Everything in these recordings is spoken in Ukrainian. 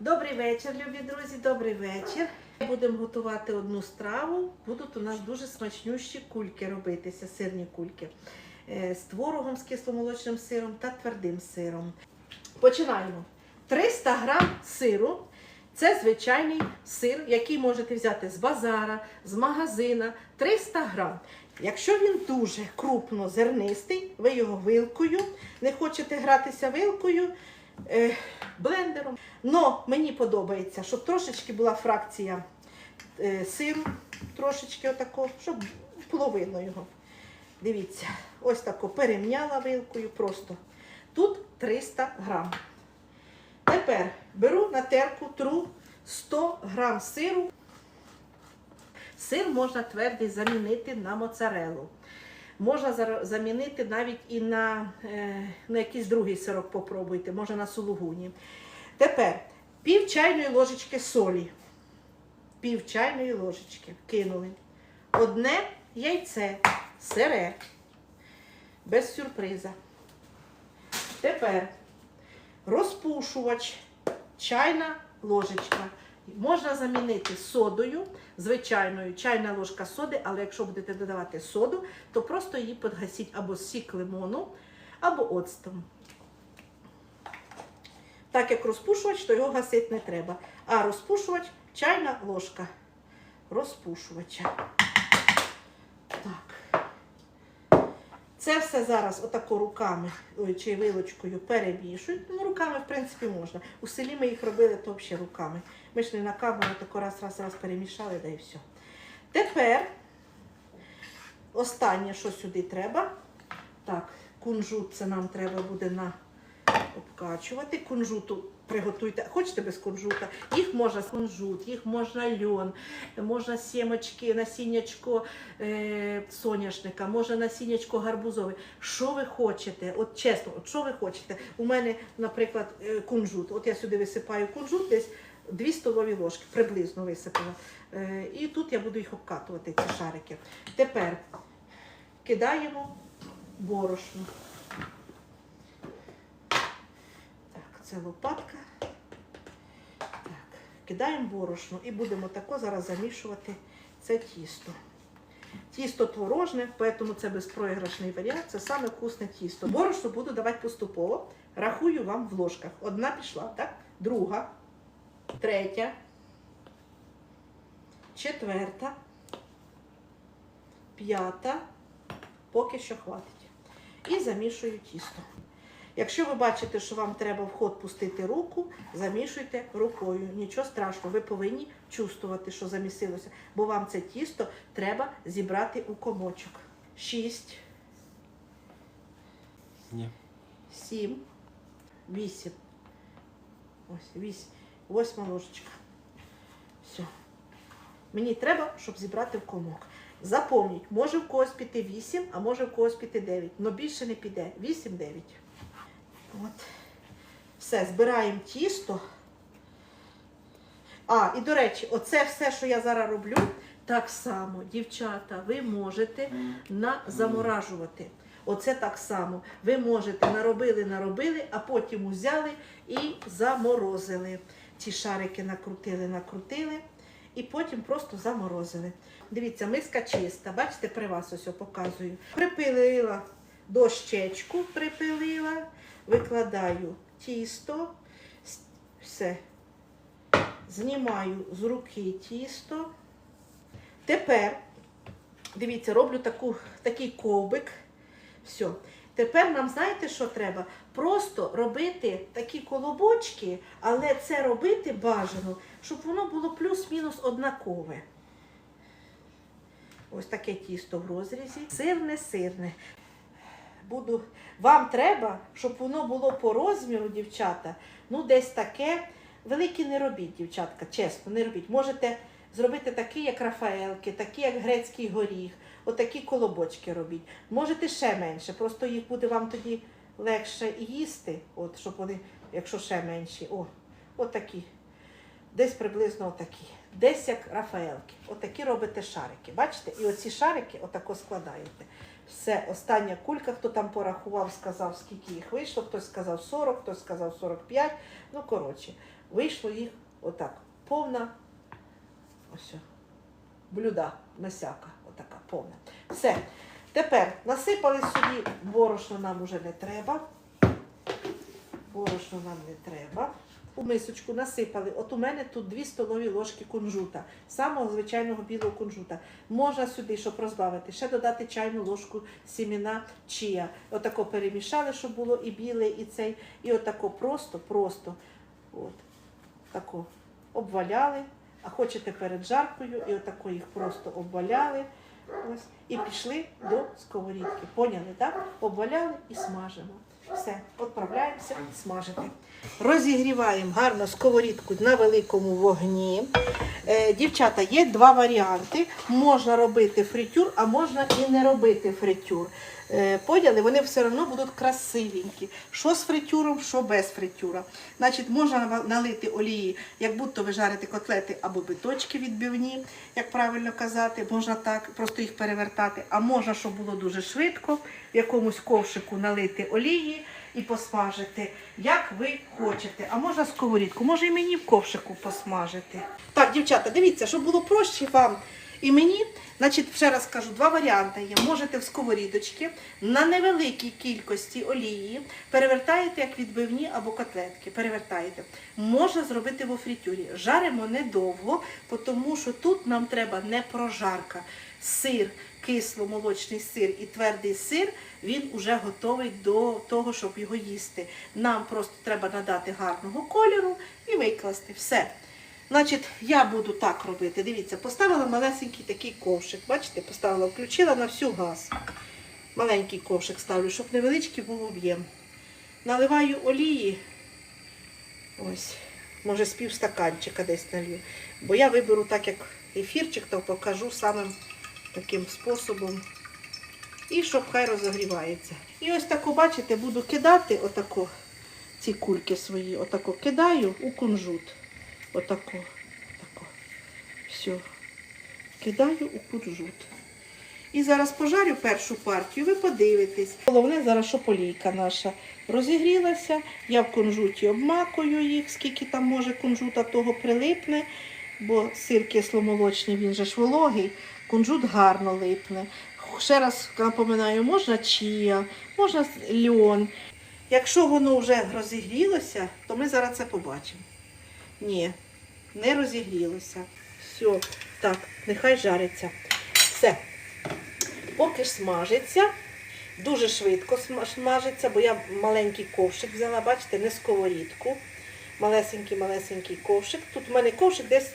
Добрий вечір, любі друзі, добрий вечір. Будемо готувати одну страву. Будуть у нас дуже смачнющі кульки робитися, сирні кульки Е, з творогом, з кисломолочним сиром та твердим сиром. Починаємо. 300 грам сиру. Це звичайний сир, який можете взяти з базара, з магазина. 300 грам. Якщо він дуже крупно зернистий, ви його вилкою, не хочете гратися вилкою, е, блендером. Но мені подобається, щоб трошечки була фракція е, сиру, трошечки отако, щоб половину його. Дивіться, ось тако перемняла вилкою просто. Тут 300 грам. Тепер беру на терку тру 100 грам сиру. Сир можна твердий замінити на моцарелу. Можна замінити навіть і на, е, на якийсь другий сирок попробуйте, може на сулугуні. Тепер пів чайної ложечки солі. Пів чайної ложечки кинули. Одне яйце сире, без сюрприза. Тепер розпушувач, чайна ложечка. Можна замінити содою, звичайною чайна ложка соди, але якщо будете додавати соду, то просто її підгасіть або сік лимону, або оцтом. Так як розпушувач, то його гасити не треба. А розпушувач чайна ложка розпушувача. Це все зараз отако руками чи вилочкою перемішують. Ну, руками, в принципі, можна. У селі ми їх робили, то взагалі руками. Ми ж не на камеру, тако раз, раз, раз перемішали, да і все. Тепер останнє, що сюди треба. Так, кунжут це нам треба буде на обкачувати. Кунжуту приготуйте. Хочете без кунжута? Їх можна кунжут, їх можна льон, можна сімочки, насіннячко е, соняшника, можна насіннячко гарбузове. Що ви хочете? От чесно, от що ви хочете? У мене, наприклад, е, кунжут. От я сюди висипаю кунжут десь 2 столові ложки, приблизно висипала. Е, і тут я буду їх обкатувати, ці шарики. Тепер кидаємо борошно. Так, це лопатка. Так, кидаємо борошно і будемо тако зараз замішувати це тісто. Тісто творожне, тому це безпроіграшний варіант, це саме вкусне тісто. Борошно буду давати поступово. Рахую вам в ложках. Одна пішла, так? Друга, третя, четверта, п'ята, поки що хватить. І замішую тісто. Якщо ви бачите, що вам треба в ход пустити руку, замішуйте рукою. Нічого страшного, ви повинні чувствувати, що замісилося, бо вам це тісто треба зібрати у комочок. Шість, Ні. сім, вісім. Ось, вісім. Восьма ложечка. Все. Мені треба, щоб зібрати в комок. Запомніть, може в когось піти 8, а може в когось піти 9. але більше не піде. 8-9. От. Все, збираємо тісто. А, і до речі, оце все, що я зараз роблю, так само, дівчата, ви можете на заморажувати. Оце так само. Ви можете наробили, наробили, а потім узяли і заморозили. Ці шарики накрутили, накрутили і потім просто заморозили. Дивіться, миска чиста. Бачите, при вас ось я показую. Припилила дощечку, припилила, викладаю тісто, все. Знімаю з руки тісто. Тепер, дивіться, роблю таку, такий ковбик. Все. Тепер нам знаєте, що треба? Просто робити такі колобочки, але це робити бажано, щоб воно було плюс-мінус однакове. Ось таке тісто в розрізі. Сирне, сирне. Буду... Вам треба, щоб воно було по розміру, дівчата, ну десь таке. Велике не робіть, дівчатка, чесно, не робіть. Можете зробити такі, як Рафаелки, такі, як грецький горіх, отакі колобочки робіть. Можете ще менше, просто їх буде вам тоді легше їсти, от, щоб вони, якщо ще менші. О, отакі. Десь приблизно отакі. Десь як Рафаелки. Отакі робите шарики. Бачите? І оці шарики отако складаєте. Все, остання кулька, хто там порахував, сказав, скільки їх вийшло. Хтось сказав 40, хтось сказав 45. Ну, коротше, Вийшло їх отак. Повна ось блюда, насяка, отака повна. Все. Тепер насипали собі, борошно нам уже не треба. Борошно нам не треба. У мисочку насипали. От у мене тут 2 столові ложки кунжута, самого звичайного білого кунжута. Можна сюди, щоб розбавити, ще додати чайну ложку сіміна чия. Отако перемішали, щоб було і біле, і цей. І отако просто, просто. От, тако обваляли. А хочете перед жаркою, і отако їх просто обваляли. Ось, і пішли до сковорідки. Поняли, так? Обваляли і смажимо. Все, відправляємося смажити. Розігріваємо гарно сковорідку на великому вогні. Е, дівчата, є два варіанти. Можна робити фритюр, а можна і не робити фритюр. Е, поняли, вони все одно будуть красивенькі. Що з фритюром, що без фритюра. Значить, можна налити олії, як будто ви жарите котлети або биточки відбивні, як правильно казати, можна так, просто їх перевертати. А можна, щоб було дуже швидко, в якомусь ковшику налити олії і посмажити, як ви хочете. А можна сковорідку, може і мені в ковшику посмажити. Так, дівчата, дивіться, щоб було проще вам і мені. Значить, ще раз кажу, два варіанти є. Можете в сковорідочки на невеликій кількості олії перевертаєте як відбивні або котлетки. Перевертаєте. Можна зробити в фритюрі. Жаримо недовго, тому що тут нам треба не прожарка. Сир, кисломолочний сир і твердий сир, він вже готовий до того, щоб його їсти. Нам просто треба надати гарного кольору і викласти. Все. Значить, я буду так робити. Дивіться, поставила малесенький такий ковшик. Бачите, поставила, включила на всю газ. Маленький ковшик ставлю, щоб невеличкий був об'єм. Наливаю олії. Ось, може, з пів стаканчика десь налью. Бо я виберу так, як ефірчик, то покажу самим таким способом. І щоб хай розогрівається. І ось тако, бачите, буду кидати отако, ці кульки свої, отако кидаю у кунжут. Отако. Отако. Все. Кидаю у кунжут. І зараз пожарю першу партію, ви подивитесь. Головне зараз, щоб олійка наша розігрілася. Я в кунжуті обмакую їх, скільки там може кунжута того прилипне, бо сир кисломолочний, він же ж вологий, кунжут гарно липне. Ще раз напоминаю, можна чія, можна льон. Якщо воно вже розігрілося, то ми зараз це побачимо. Ні, не розігрілося. Все, так, нехай жариться. Все. Поки ж смажиться, дуже швидко смажиться, бо я маленький ковшик взяла, бачите, не сковорідку. Малесенький-малесенький ковшик. Тут в мене ковшик десь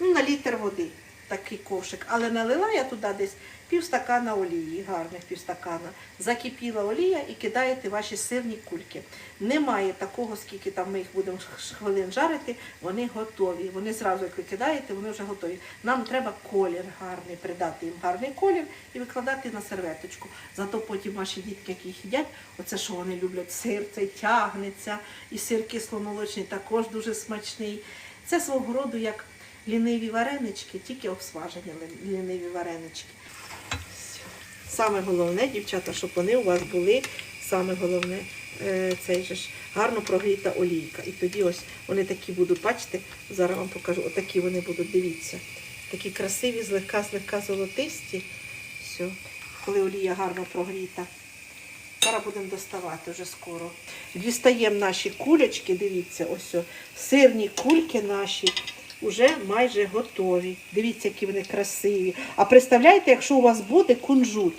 ну, на літр води. Такий ковшик. Але налила я туди десь півстакана олії, гарних півстакана. Закипіла олія і кидаєте ваші сирні кульки. Немає такого, скільки там ми їх будемо хвилин жарити, вони готові. Вони зразу, як ви кидаєте, вони вже готові. Нам треба колір гарний, придати їм гарний колір і викладати на серветочку. Зато потім ваші дітки, які їх їдять, оце що вони люблять, сир цей тягнеться, і сир кисломолочний також дуже смачний. Це свого роду як ліниві варенички, тільки обсмажені ліниві варенички. Саме головне, дівчата, щоб вони у вас були, саме головне, е, цей же ж гарно прогріта олійка. І тоді ось вони такі будуть, бачите, зараз вам покажу, отакі вони будуть, дивіться. Такі красиві, злегка, злегка золотисті. Все, коли олія гарно прогріта. Зараз будемо доставати вже скоро. Дістаємо наші кулечки, дивіться, ось о, сирні кульки наші вже майже готові. Дивіться, які вони красиві. А представляєте, якщо у вас буде кунжут,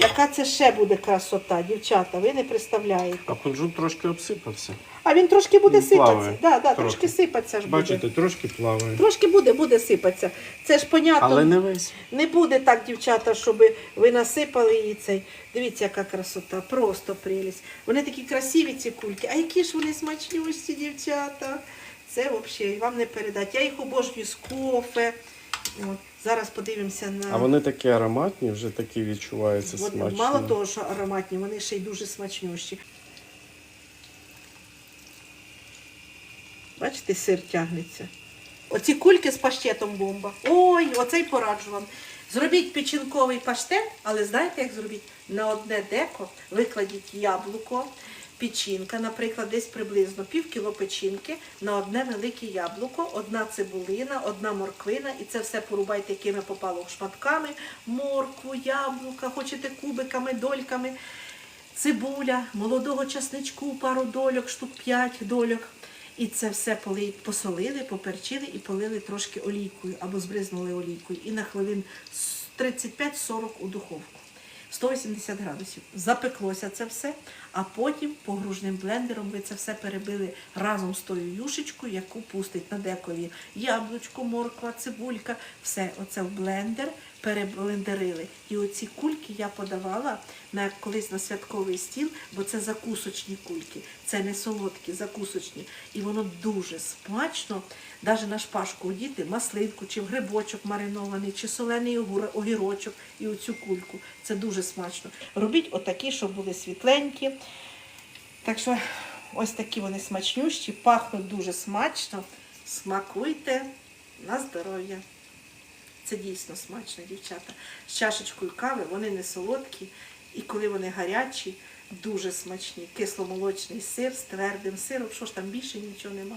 яка це ще буде красота, дівчата, ви не представляєте. А кунжут трошки обсипався. А він трошки буде Він сипатися. Да, да, трохи. трошки сипатися ж буде. Бачите, трошки плаває. Трошки буде, буде сипатися. Це ж понятно. Але не весь. Не буде так, дівчата, щоб ви насипали її цей. Дивіться, яка красота, просто прелість. Вони такі красиві, ці кульки. А які ж вони смачнющі, дівчата. Це взагалі вам не передати. Я їх обожнюю з кофе. От. Зараз подивимося на. А вони такі ароматні, вже такі відчуваються От, смачні. мало того, що ароматні, вони ще й дуже смачнющі. Бачите, сир тягнеться. Оці кульки з паштетом бомба. Ой, оцей пораджу вам. Зробіть печінковий паштет, але знаєте, як зробіть? На одне деко викладіть яблуко, печінка, наприклад, десь приблизно пів кіло печінки на одне велике яблуко, одна цибулина, одна морквина, і це все порубайте, якими попало шматками, моркву, яблука, хочете кубиками, дольками, цибуля, молодого часничку, пару дольок, штук 5 дольок. І це все посолили, поперчили і полили трошки олійкою або збризнули олійкою. І на хвилин с- 35-40 у духовку. 180 градусів. Запеклося це все, а потім погружним блендером ви це все перебили разом з тою юшечкою, яку пустить на декові яблучко, морква, цибулька. Все оце в блендер переблендерили. І оці кульки я подавала на колись на святковий стіл, бо це закусочні кульки, це не солодкі, закусочні. І воно дуже смачно, навіть на шпажку одіти, маслинку, чи в грибочок маринований, чи солений огірочок і оцю кульку. Це дуже смачно. Робіть отакі, щоб були світленькі. Так що ось такі вони смачнющі, пахнуть дуже смачно. Смакуйте на здоров'я. Це дійсно смачно, дівчата. З чашечкою кави вони не солодкі, і коли вони гарячі, дуже смачні. Кисломолочний сир з твердим сиром. Що ж там більше нічого нема.